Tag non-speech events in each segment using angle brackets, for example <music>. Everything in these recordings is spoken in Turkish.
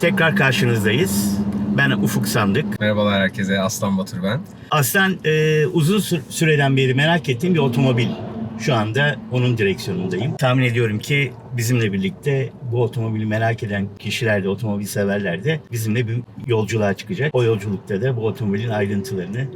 Tekrar karşınızdayız. Ben Ufuk Sandık. Merhabalar herkese, Aslan Batur ben. Aslan e, uzun sü- süreden beri merak ettiğim bir otomobil. Şu anda onun direksiyonundayım. Tahmin ediyorum ki bizimle birlikte bu otomobili merak eden kişiler de, otomobil severler de bizimle bir yolculuğa çıkacak. O yolculukta da bu otomobilin ayrıntılarını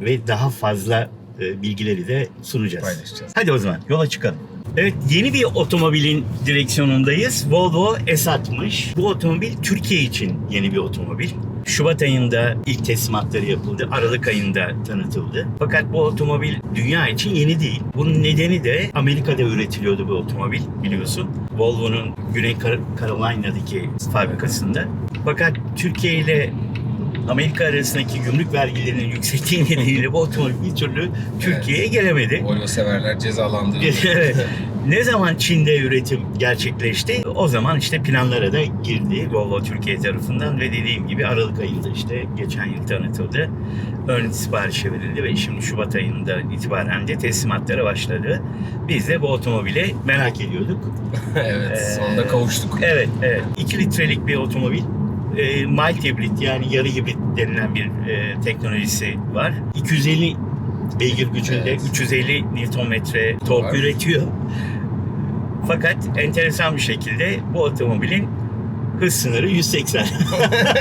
ve daha fazla e, bilgileri de sunacağız. Paylaşacağız. Hadi o zaman yola çıkalım. Evet yeni bir otomobilin direksiyonundayız. Volvo S60. Bu otomobil Türkiye için yeni bir otomobil. Şubat ayında ilk teslimatları yapıldı. Aralık ayında tanıtıldı. Fakat bu otomobil dünya için yeni değil. Bunun nedeni de Amerika'da üretiliyordu bu otomobil biliyorsun. Volvo'nun Güney Kar- Carolina'daki fabrikasında. Fakat Türkiye ile Amerika arasındaki gümrük vergilerinin yüksekliği nedeniyle bu otomobil bir türlü Türkiye'ye gelemedi. Volvo severler cezalandırıldı. <laughs> Evet. ne zaman Çin'de üretim gerçekleşti o zaman işte planlara da girdi Volvo Türkiye tarafından ve dediğim gibi Aralık ayında işte geçen yıl tanıtıldı. Ön siparişe verildi ve şimdi Şubat ayında itibaren de teslimatlara başladı. Biz de bu otomobile merak ediyorduk. <laughs> evet, sonunda kavuştuk. Evet, evet. 2 litrelik bir otomobil. E, mild hibrit yani yarı hibrit denilen bir e, teknolojisi var. 250 beygir gücünde Evet. 350 Nm tork Var. üretiyor. Fakat enteresan bir şekilde bu otomobilin hız sınırı 180.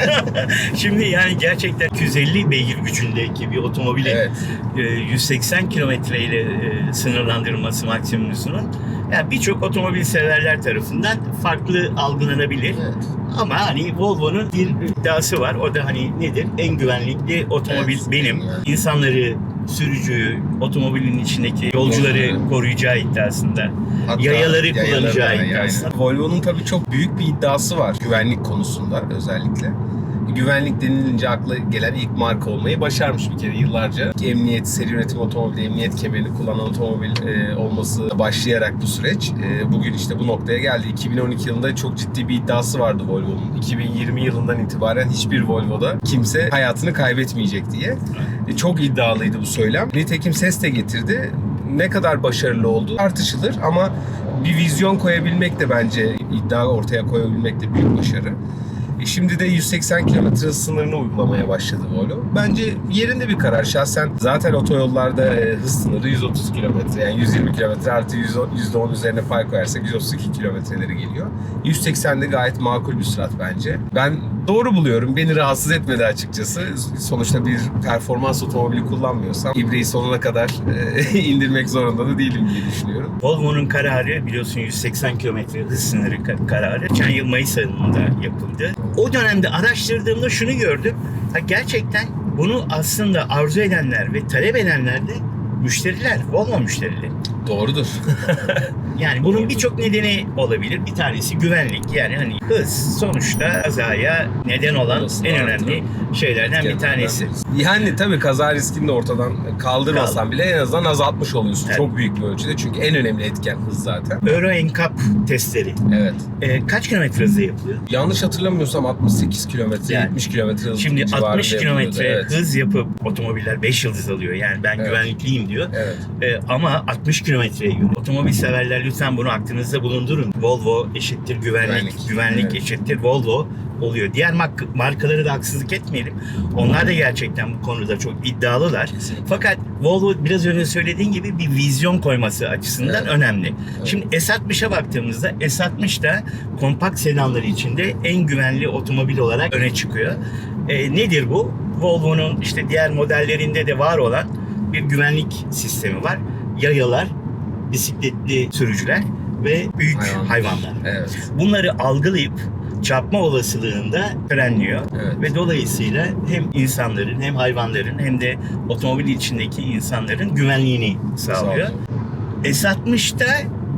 <laughs> Şimdi yani gerçekten 250 beygir gücündeki bir otomobilin Evet, e, 180 kilometre ile e, sınırlandırılması maksimum hızının yani birçok otomobil severler tarafından farklı algılanabilir. evet. Ama hani Volvo'nun bir iddiası var. O da hani nedir? En güvenlikli otomobil Evet, benim. yani. İnsanları, sürücüyü, otomobilin içindeki yolcuları Yolcuları. koruyacağı iddiasında. Hatta Yayaları kullanacağı da yani. iddiasında. Volvo'nun tabii çok büyük bir iddiası var güvenlik konusunda özellikle. Güvenlik denilince akla gelen ilk marka olmayı başarmış bir kere yıllarca. Emniyet, seri üretim otomobili, emniyet kemerini kullanan otomobil e, olması başlayarak bu süreç e, bugün işte bu noktaya geldi. 2012 yılında çok ciddi bir iddiası vardı Volvo'nun. 2020 yılından itibaren hiçbir Volvo'da kimse hayatını kaybetmeyecek diye. E, çok iddialıydı bu söylem. Nitekim ses de getirdi. Ne kadar başarılı oldu tartışılır ama bir vizyon koyabilmek de bence iddia ortaya koyabilmek de büyük başarı. E şimdi de 180 km sınırını uygulamaya başladı Volvo. Bence yerinde bir karar. Şahsen zaten otoyollarda e, hız sınırı 130 km. Yani 120 km artı 110 %10 üzerine pay koyarsak 132 kilometreleri geliyor. 180 de gayet makul bir sürat bence. Ben doğru buluyorum. Beni rahatsız etmedi açıkçası. Sonuçta bir performans otomobili kullanmıyorsam ibreyi sonuna kadar e, <laughs> indirmek zorunda da değilim diye düşünüyorum. Volvo'nun kararı biliyorsun 180 km hız sınırı ka- kararı. Geçen yıl Mayıs ayında yapıldı. O dönemde araştırdığımda şunu gördüm. Ha, gerçekten bunu aslında arzu edenler ve talep edenler de müşteriler, Volvo müşterileri. Doğrudur. <laughs> Yani bunun birçok nedeni olabilir. Bir tanesi güvenlik. Yani hani hız sonuçta kazaya neden olan Olasılığı en önemli şeylerden bir tanesi. Yani tabii kaza riskini de ortadan kaldırmasan bile en azından azaltmış oluyorsun. Evet. Çok büyük bir ölçüde. Çünkü en önemli etken hız zaten. Euro NCAP testleri. Evet. Ee, kaç kilometre hızla yapılıyor? Yanlış hatırlamıyorsam 68 kilometre, Yani 70 kilometre hız Şimdi civarında 60 yapılıyordu. kilometre Evet. hız yapıp otomobiller 5 yıldız alıyor. Yani ben Evet. güvenlikliyim diyor. Evet. Ee, ama 60 kilometreye göre. Otomobil severler lütfen bunu aklınızda bulundurun. Volvo eşittir güvenlik, güvenlik, Güvenlik. Evet. eşittir Volvo oluyor. Diğer mark- markaları da haksızlık etmeyelim. Onlar da gerçekten bu konuda çok iddialılar. Kesinlikle. Fakat Volvo biraz önce söylediğin gibi bir vizyon koyması açısından Evet. önemli. Şimdi S60'a baktığımızda S60 da kompakt sedanları içinde en güvenli otomobil olarak öne çıkıyor. E, nedir bu? Volvo'nun işte diğer modellerinde de var olan bir güvenlik sistemi var. Yayalar, bisikletli sürücüler ve büyük Hayvanlar. hayvanlar. Evet. Bunları algılayıp çarpma olasılığında frenliyor. Evet. Ve dolayısıyla hem insanların hem hayvanların hem de otomobil içindeki insanların güvenliğini sağlıyor. S60'da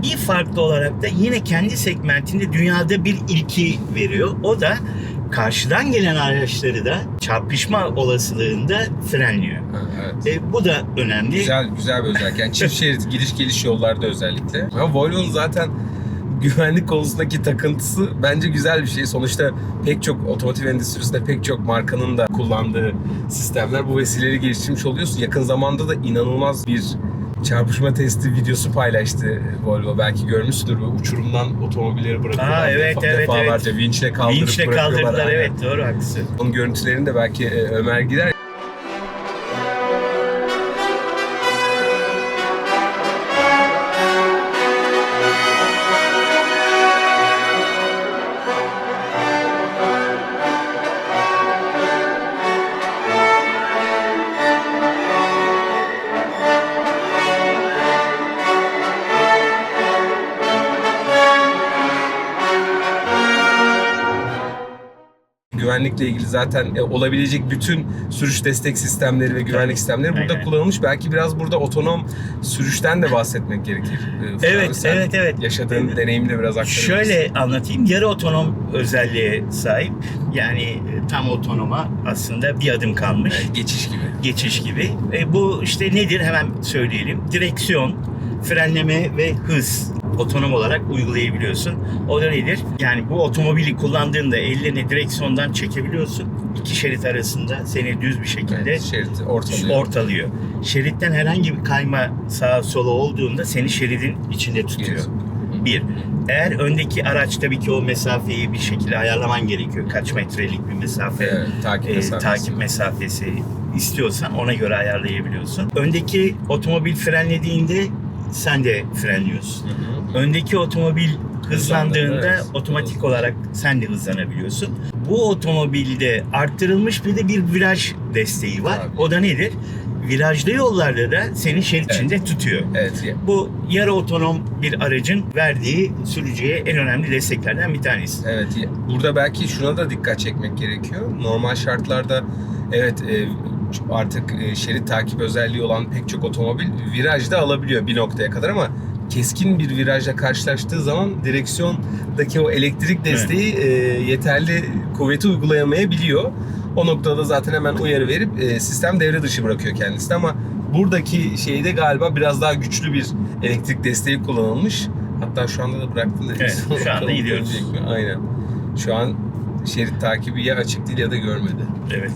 bir farklı olarak da yine kendi segmentinde dünyada bir ilki veriyor. O da karşıdan gelen araçları da çarpışma olasılığında frenliyor. Ha, evet. E, bu da önemli. Güzel güzel bir özellik. Yani çift şerit <laughs> gidiş geliş yollarda özellikle. Ama Volvo'nun zaten güvenlik konusundaki takıntısı bence güzel bir şey. Sonuçta pek çok otomotiv endüstrisinde pek çok markanın da kullandığı sistemler bu vesileleri geliştirmiş oluyorsun. Yakın zamanda da inanılmaz bir çarpışma testi videosu paylaştı Volvo. Belki görmüşsündür. Böyle uçurumdan otomobilleri bırakıyorlar. Aa, evet, defa- evet, Defalarca vinçle kaldırıp Vinçle bırakıyorlar. kaldırdılar Aynen. evet doğru haklısın. Onun görüntülerini de belki e, Ömer gider. Güvenlikle ilgili zaten e, olabilecek bütün sürüş destek sistemleri ve güvenlik sistemleri burada Aynen. kullanılmış. Belki biraz burada otonom sürüşten de bahsetmek gerekir. E, Evet, sen evet, evet. Yaşadığın Evet. deneyimi de biraz aktarabilirsin. Şöyle anlatayım. Yarı otonom özelliğe sahip. Yani tam otonoma aslında bir adım kalmış. Evet, geçiş gibi. Geçiş gibi. E, bu işte nedir hemen söyleyelim. Direksiyon, frenleme ve hız otonom olarak uygulayabiliyorsun. O da nedir? Yani bu otomobili kullandığında ellerini direksiyondan çekebiliyorsun. İki şerit arasında seni düz bir şekilde Evet, şerit ortalıyor. ortalıyor. Şeritten herhangi bir kayma sağa sola olduğunda seni şeridin içinde tutuyor. Bir. Eğer öndeki araç tabii ki o mesafeyi bir şekilde ayarlaman gerekiyor. Kaç metrelik bir mesafe, Evet, takip e, mesafesi. takip mesafesi istiyorsan ona göre ayarlayabiliyorsun. Öndeki otomobil frenlediğinde sen de frenliyorsun. Hı hı. Öndeki otomobil hızlandığında evet. otomatik olarak sen de hızlanabiliyorsun. Bu otomobilde arttırılmış bir de bir viraj desteği var. Tabii. O da nedir? Virajlı yollarda da seni şerit Evet. içinde tutuyor. Evet. Bu yarı otonom bir aracın verdiği sürücüye en önemli desteklerden bir tanesi. Evet. Burada belki şuna da dikkat çekmek gerekiyor. Normal şartlarda evet e, artık e, şerit takip özelliği olan pek çok otomobil virajda alabiliyor bir noktaya kadar ama keskin bir virajla karşılaştığı zaman direksiyondaki o elektrik desteği e, yeterli kuvveti uygulayamayabiliyor. O noktada zaten hemen uyarı verip e, sistem devre dışı bırakıyor kendisini ama buradaki şeyde galiba biraz daha güçlü bir elektrik desteği kullanılmış. Hatta şu anda da bıraktım da. Evet, şu anda <laughs> gidiyoruz. Aynen. Şu an şerit takibi ya açık değil ya da görmedi. Evet.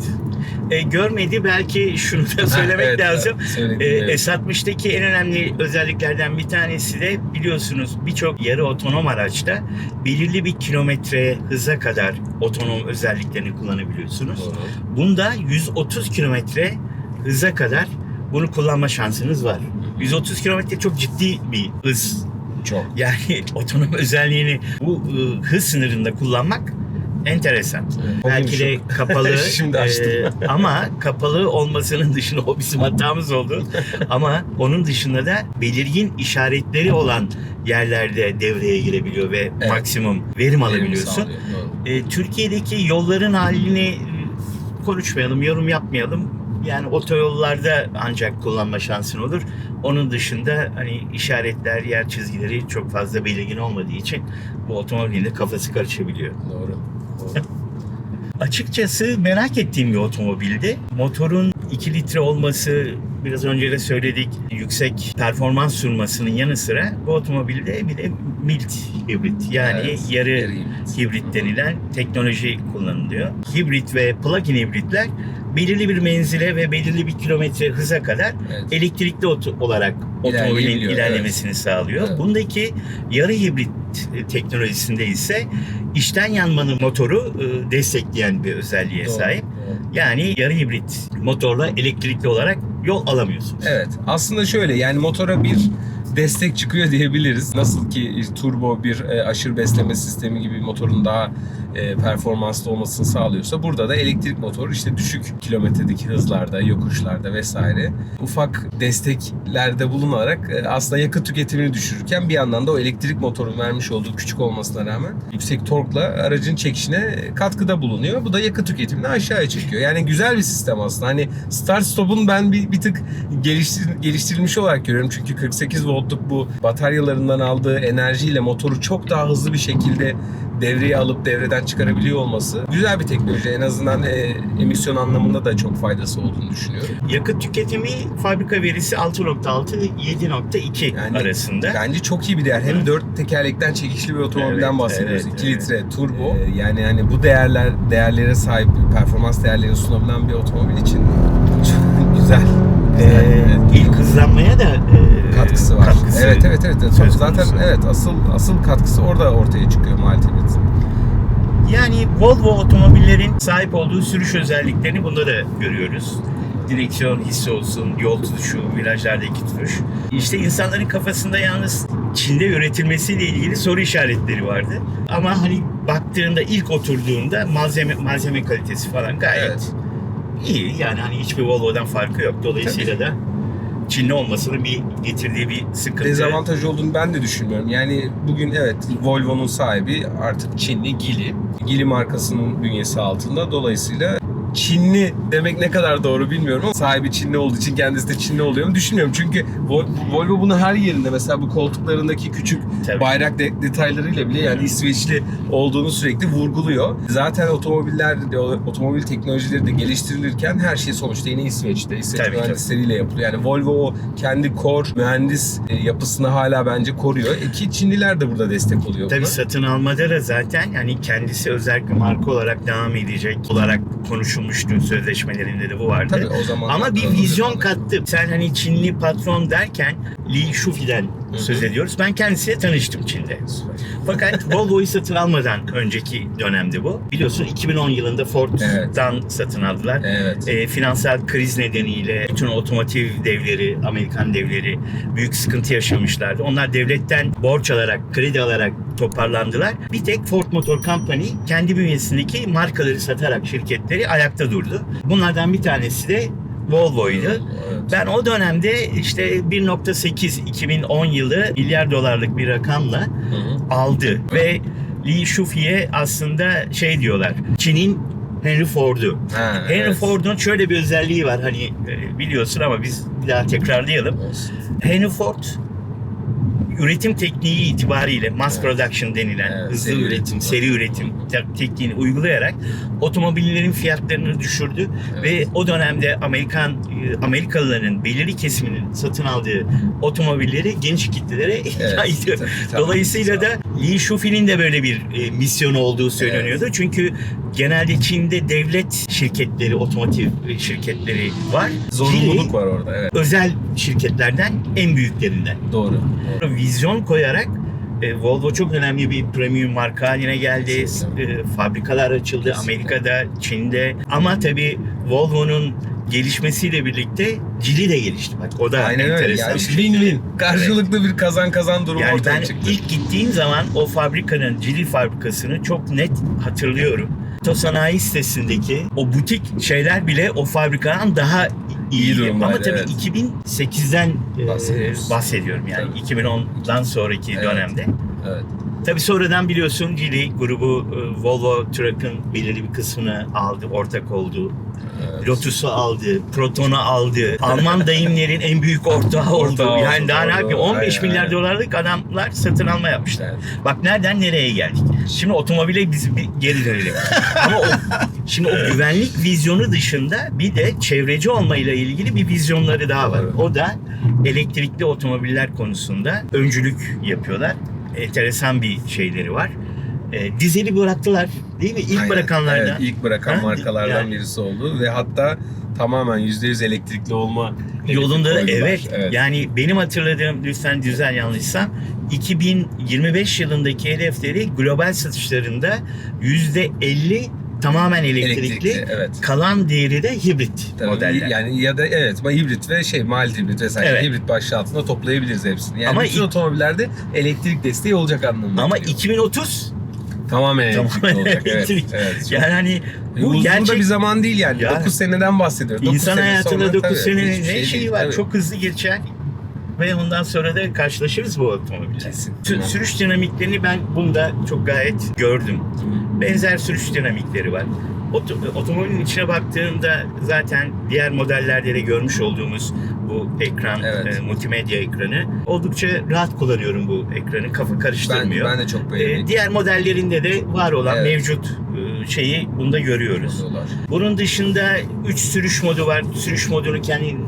E, görmedi belki şunu da söylemek Ha, evet, lazım. E, evet. S60'daki en önemli özelliklerden bir tanesi de biliyorsunuz birçok yarı otonom araçta belirli bir kilometre hıza kadar otonom özelliklerini kullanabiliyorsunuz. Doğru. Bunda 130 kilometre hıza kadar bunu kullanma şansınız var. 130 kilometre çok ciddi bir hız. Çok. Yani <laughs> otonom özelliğini bu e, hız sınırında kullanmak enteresan. Belki de <laughs> kapalı Şimdi açtım. e, <laughs> ama kapalı olmasının dışında o bizim hatamız oldu. ama onun dışında da belirgin işaretleri olan yerlerde devreye girebiliyor ve Evet. maksimum verim alabiliyorsun. E, Türkiye'deki yolların halini e, konuşmayalım, yorum yapmayalım. Yani otoyollarda ancak kullanma şansın olur. Onun dışında hani işaretler, yer çizgileri çok fazla belirgin olmadığı için bu otomobilin de kafası karışabiliyor. Doğru. <laughs> Açıkçası merak ettiğim bir otomobildi. Motorun 2 litre olması, biraz önce de söyledik, yüksek performans sunmasının yanı sıra bu otomobilde bir de mild hibrit yani Evet, yarı yarı hibrit. hibrit denilen teknoloji kullanılıyor. Hibrit ve plug-in hibritler belirli bir menzile ve belirli bir kilometre hıza kadar Evet. elektrikli oto- olarak otomobilin ilerlemesini sağlıyor. Evet. Bundaki yarı hibrit e, teknolojisinde ise içten yanmanın motoru e, destekleyen bir özelliğe Doğru, sahip. doğru. Yani yarı hibrit motorla elektrikli olarak yol alamıyorsunuz. Evet. Aslında şöyle yani motora bir destek çıkıyor diyebiliriz. Nasıl ki turbo bir e, aşırı besleme sistemi gibi motorun daha e, performanslı olmasını sağlıyorsa burada da elektrik motor işte düşük kilometredeki hızlarda, yokuşlarda vesaire ufak desteklerde bulunarak e, aslında yakıt tüketimini düşürürken bir yandan da o elektrik motorun vermiş olduğu küçük olmasına rağmen yüksek torkla aracın çekişine katkıda bulunuyor. Bu da yakıt tüketimini aşağıya çekiyor. Yani güzel bir sistem aslında. Hani start stop'un ben bir, bir tık geliştir, geliştirilmiş olarak görüyorum. Çünkü 48 voltluk bu bataryalarından aldığı enerjiyle motoru çok daha hızlı bir şekilde devreye alıp devreden çıkarabiliyor olması güzel bir teknoloji. En azından e, emisyon anlamında da çok faydası olduğunu düşünüyorum. Yakıt tüketimi fabrika verisi 6.6 ile 7.2 Yani arasında. Bence çok iyi bir değer. Hem Evet. dört tekerlekten çekişli bir otomobilden Evet, bahsediyoruz. evet, 2 evet. litre turbo. Ee, yani hani bu değerler değerlere sahip performans değerleri sunabilen bir otomobil için <laughs> çok güzel. E, ilk hızlanmaya da e, katkısı var. katkısı evet evet evet. söz Zaten konusu. evet asıl asıl katkısı orada ortaya çıkıyor hibrit. Yani Volvo otomobillerin sahip olduğu sürüş özelliklerini bunda da görüyoruz. Direksiyon hissi olsun, yol tutuşu, virajlardaki tutuş. İşte insanların kafasında yalnız Çin'de üretilmesiyle ilgili soru işaretleri vardı. Ama hani baktığında ilk oturduğunda malzeme malzeme kalitesi falan gayet Evet. İyi. Yani hani hiçbir Volvo'dan farkı yok. Dolayısıyla da Çinli olmasının bir getirdiği bir sıkıntı. Dezavantaj olduğunu ben de düşünmüyorum. Yani bugün evet Volvo'nun sahibi artık Çinli Geely. Geely markasının bünyesi altında. Dolayısıyla Çinli demek ne kadar doğru bilmiyorum ama sahibi Çinli olduğu için kendisi de Çinli oluyor mu düşünmüyorum. Çünkü Vol- Volvo bunu her yerinde mesela bu koltuklarındaki küçük Tabii. bayrak de- detaylarıyla bile yani İsveçli olduğunu sürekli vurguluyor. Zaten otomobiller, de, otomobil teknolojileri de geliştirilirken her şey sonuçta yine İsveç'te. İsveç Tabii, mühendisleriyle yapılıyor. Yani Volvo o kendi core mühendis e, yapısını hala bence koruyor. E ki Çinliler de burada destek oluyor Tabii buna. satın almada da zaten yani kendisi özellikle marka olarak devam edecek olarak konuşulmuştu. Sözleşmelerinde de bu vardı. Tabii o zaman Ama bir vizyon kattı. Sen hani Çinli patron derken Li Shufi'den hı. söz ediyoruz. Ben kendisiyle tanıştım Çin'de. Fakat Volvo'yu satın almadan önceki dönemdi bu. Biliyorsun 2010 yılında Ford'dan satın aldılar. Evet. E, finansal kriz nedeniyle bütün otomotiv devleri, Amerikan devleri büyük sıkıntı yaşamışlardı. Onlar devletten borç alarak, kredi alarak toparlandılar. Bir tek Ford Motor Company kendi bünyesindeki markaları satarak şirketleri ayakta durdu. Bunlardan bir tanesi de Volvo'ydu. Evet. Ben o dönemde işte 1.8 2010 yılı milyar dolarlık bir rakamla Hı hı. aldı ve Li Shufi'ye aslında şey diyorlar. Çin'in Henry Ford'u. Ha, Henry evet. Ford'un şöyle bir özelliği var hani e, biliyorsun ama biz bir daha tekrarlayalım. Olsun. Henry Ford üretim tekniği itibariyle mass Evet. production denilen Evet, hızlı seri üretim, üretim. seri üretim te- tekniğini uygulayarak otomobillerin fiyatlarını düşürdü Evet. ve o dönemde Amerikan e, Amerikalıların belirli kesiminin satın aldığı otomobilleri geniş kitlelere Evet, yaydı. Dolayısıyla da Li Shufi'nin de böyle bir e, misyonu olduğu söyleniyordu. Çünkü genelde Çin'de devlet şirketleri, otomotiv şirketleri var. Zorunluluk Geely var orada evet. özel şirketlerden en büyüklerinden. Doğru. Vizyon koyarak e, Volvo çok önemli bir premium marka haline geldi. E, fabrikalar açıldı Kesinlikle. Amerika'da, Çin'de. Ama tabii Volvo'nun gelişmesiyle birlikte Cili de gelişti. Bak o da Aynen öyle. enteresan Yani bir işte şey. Karşılıklı bir kazan kazan durumu Yani ortaya ben çıktı. ilk gittiğim zaman o fabrikanın, Cili fabrikasını çok net hatırlıyorum. Otosanayi sitesindeki o butik şeyler bile o fabrikadan daha İyi durumdaydı, Ama tabii evet. 2008'den e, Bahsediyoruz. bahsediyorum yani Tabii. 2010'dan sonraki Evet. dönemde. Evet. Tabii sonradan biliyorsun Geely grubu e, Volvo Truck'ın belirli bir kısmını aldı, ortak oldu. evet. Lotus'u aldı, Proton'u aldı. Alman <laughs> dayımlerin en büyük ortağı oldu. Ortağı yani oldu, daha ne yapayım? 15 Aynen, milyar aynen. dolarlık adamlar satın alma yapmışlar. Evet. Bak nereden nereye geldik? Şimdi otomobile biz bir geri dönelim. <laughs> Ama o, şimdi o güvenlik vizyonu dışında bir de çevreci olmayla ilgili bir vizyonları daha var. O da elektrikli otomobiller konusunda öncülük yapıyorlar. Enteresan bir şeyleri var. E, dizeli bıraktılar değil mi? İlk Aynen. bırakanlardan. Evet, ilk bırakan Ha? markalardan Yani- birisi oldu ve hatta tamamen %100 elektrikli olma Yolunda da koydular. evet. Yani benim hatırladığım lütfen düzen yanlışsam 2025 yılındaki hedefleri global satışlarında %50 tamamen elektrikli. elektrikli, evet. Kalan diğeri de hibrit Tabii, modeller. Yani ya da evet hibrit ve şey mild hibrit vesaire Evet. hibrit başlığı altında toplayabiliriz hepsini. Yani Ama bütün otomobillerde elektrik desteği olacak anlamında. Ama geliyor. 2030 tamamen elektrikli olacak. Evet, evet. Yani hani bu uzun gerçek da bir zaman değil yani. Ya. 9 seneden bahsediyoruz. İnsan hayatında sonra 9 tabii senenin ne şey şeyi var. tabii. Çok hızlı geçen ve ondan sonra da karşılaşırız bu otomobille. Kesin. Sü- Sürüş dinamiklerini ben bunda çok gayet gördüm. benzer sürüş dinamikleri var. Oto, otomobilin içine baktığında zaten diğer modellerde de görmüş olduğumuz bu ekran, Evet. e, multimedya ekranı oldukça rahat kullanıyorum bu ekranı. Kafa Ben, karıştırmıyor. ben de çok E, beğendim. diğer modellerinde de var olan Evet. mevcut e, şeyi bunda görüyoruz. Oluyorlar. Bunun dışında 3 sürüş modu var. Sürüş modunu kendin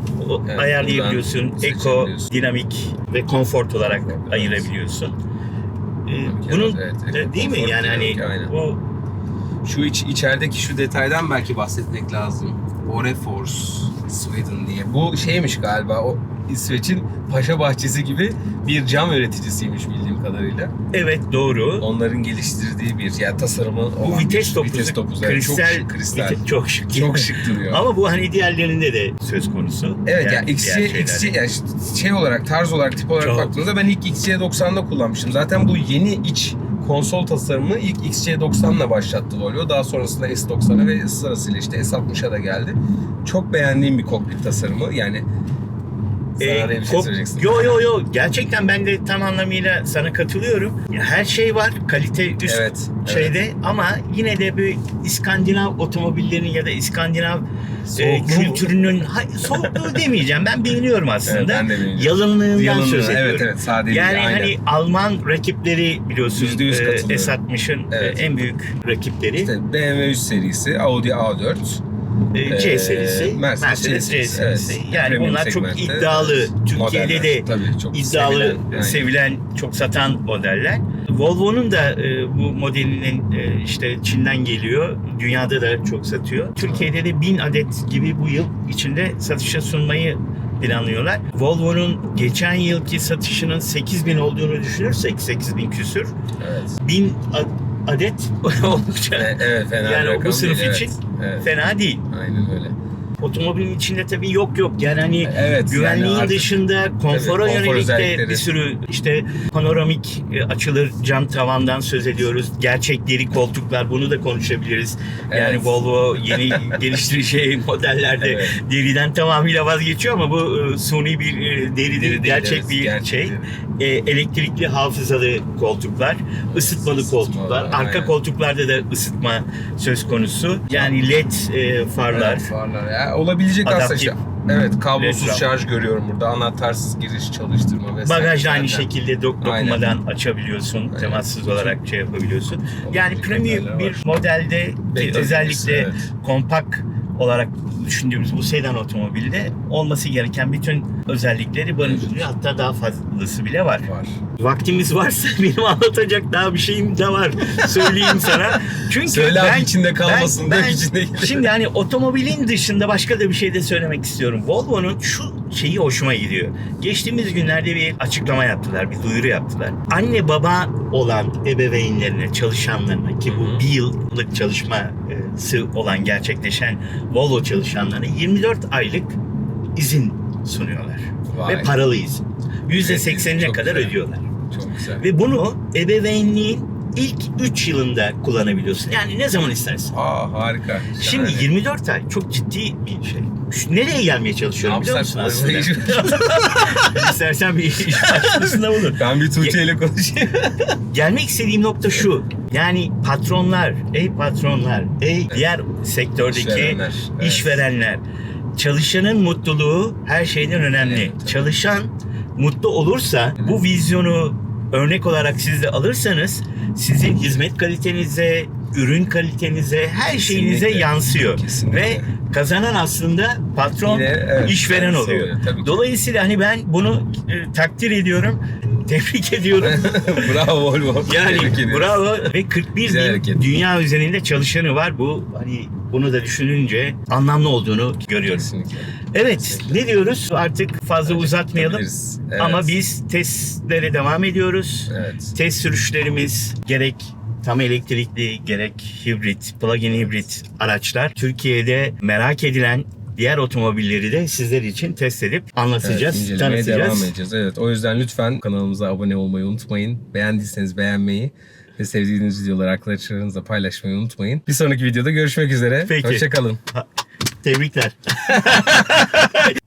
Evet, ayarlayabiliyorsun. Eko, dinamik ve konfort olarak Evet. ayırabiliyorsun. E, Evet, bunun evet, e, eko, değil mi yani hani bu Şu iç, içerideki şu detaydan belki bahsetmek lazım. Orefors Sweden diye. Bu şeymiş galiba o İsveç'in Paşa Bahçesi gibi bir cam üreticiysiymiş bildiğim kadarıyla. Evet doğru. Onların geliştirdiği bir ya tasarımı Bu olan vites topuzu, vites topuzu. Kristal, çok şık, kristal. vite- çok şık. Çok şık duruyor. Ama bu hani diğerlerinde de söz konusu. Evet ya Yani diğer XC şeylerde. yani şey olarak tarz olarak tip olarak Çok. baktığımda ben ilk XC90'da kullanmıştım. Zaten bu yeni iç konsol tasarımını ilk XC90'la başlattı Volvo. Daha sonrasında S90'a ve sırasıyla işte S60'a da geldi. Çok beğendiğim bir kokpit tasarımı. Yani Ee, bir şey söyleyeceksin. Yo yo yo gerçekten ben de tam anlamıyla sana katılıyorum. Her şey var kalite üst Evet, şeyde ama yine de bir İskandinav otomobillerin ya da İskandinav e, kültürünün hay- soğukluğu <laughs> demeyeceğim. Ben beğeniyorum aslında. Evet, ben de beğeniyorum. Yalınlığından Yalınlığı, söz ediyorum. evet, evet, sadeliği, Yani aynen. hani Alman rakipleri biliyorsun Yüzde yüz e. S60'ın e, Evet. en büyük rakipleri İşte BMW 3 serisi, Audi A4, e, C e, serisi, Mercedes Mercedes, C serisi. evet. Yani bunlar çok iddialı. evet. Türkiye'de Modeller. de Tabii, çok iddialı, sevilen, sevilen, aynen. çok satan modeller. Volvo'nun da e, bu modelinin e, işte Çin'den geliyor. Dünyada da çok satıyor. Türkiye'de de 1000 adet gibi bu yıl içinde satışa sunmayı planlıyorlar. Volvo'nun geçen yılki satışının 8000 olduğunu düşünürsek 8000 küsür. Evet. 1000 a- adet <laughs> oldukça E, Evet, fena Yani o bu sınıf değil, için evet. Evet. fena değil. Aynen öyle. Otomobilin içinde tabii yok yok. Yani hani Evet. güvenliğin yani artık- dışında konfora konfor yönelik de bir sürü işte panoramik e, açılır cam tavandan söz ediyoruz. Gerçek deri koltuklar bunu da konuşabiliriz. Yani Evet. Volvo yeni <laughs> geliştirici şey modellerde Evet. deriden tamamıyla vazgeçiyor ama bu e, suni bir e, deri değil, Deri değil, gerçek evet, bir gerçek şey. deri. E, elektrikli hafızalı koltuklar, ısıtmalı koltuklar. Arka aynen. koltuklarda da ısıtma söz konusu. Yani led e, farlar. Evet, farlar. Olabilecek aslında Adaptif işte. Evet, kablosuz Retro. şarj görüyorum burada. Anahtarsız giriş, çalıştırma vesaire. Bagaj da aynı Zaten şekilde dok- Aynen. dokunmadan açabiliyorsun. Temassız olarak şey yapabiliyorsun. Yani premium bir var. modelde özellikle evet. kompak olarak düşündüğümüz bu sedan otomobilde olması gereken bütün özellikleri barındırıyor. Hatta daha fazlası bile var. Var. Vaktimiz varsa <laughs> benim anlatacak daha bir şeyim de var. Söyleyeyim sana. Çünkü Söyle ben, içinde kalmasın ben, ben içinde şimdi hani otomobilin dışında başka da bir şey de söylemek istiyorum. Volvo'nun şu şeyi hoşuma gidiyor. Geçtiğimiz günlerde bir açıklama yaptılar, bir duyuru yaptılar. Anne baba olan ebeveynlerine, çalışanlarına ki bu bir yıllık çalışması olan gerçekleşen Volvo çalışanlarına 24 aylık izin sunuyorlar. Vay. Ve paralı izin. %80'ine Çok kadar güzel. ödüyorlar. Çok güzel. Ve bunu ebeveynliğin ilk 3 yılında kullanabiliyorsun. Yani ne zaman istersen. Aa harika. Şimdi Şahane. 24 ay çok ciddi bir şey. Şu- Nereye gelmeye çalışıyorum biliyor musun aslında? <laughs> İstersen bir iş başlasında bulun. Ben bir Tuğçe ile konuşayım. <laughs> Gelmek istediğim nokta şu. Yani patronlar, ey patronlar, ey diğer sektördeki İşverenler, evet. işverenler. Çalışanın mutluluğu her şeyden önemli. Evet. Çalışan mutlu olursa bu vizyonu örnek olarak siz de alırsanız sizin hizmet kalitenize, ürün kalitenize, her şeyinize Kesinlikle. yansıyor. Kesinlikle. Ve kazanan aslında patron, Yine, evet, işveren oluyor. oluyor. Dolayısıyla hani ben bunu e, takdir ediyorum, <laughs> tebrik ediyorum. <laughs> Bravo Volvo. Yani Tebrik bravo ve 41 Güzel bin dünya üzerinde çalışanı var. Bu hani bunu da düşününce anlamlı olduğunu görüyoruz. Kesinlikle. Evet Kesinlikle. ne diyoruz? Artık fazla Bence uzatmayalım. Evet. Ama biz testlere devam ediyoruz. Evet. Test sürüşlerimiz gerek tam elektrikli gerek hibrit, plug-in hibrit araçlar Türkiye'de merak edilen diğer otomobilleri de sizler için test edip anlatacağız, Evet, tanıtacağız. devam edeceğiz. Evet, o yüzden lütfen kanalımıza abone olmayı unutmayın. Beğendiyseniz beğenmeyi ve sevdiğiniz videoları arkadaşlarınızla paylaşmayı unutmayın. Bir sonraki videoda görüşmek üzere. Peki. Hoşçakalın. Tebrikler. <laughs>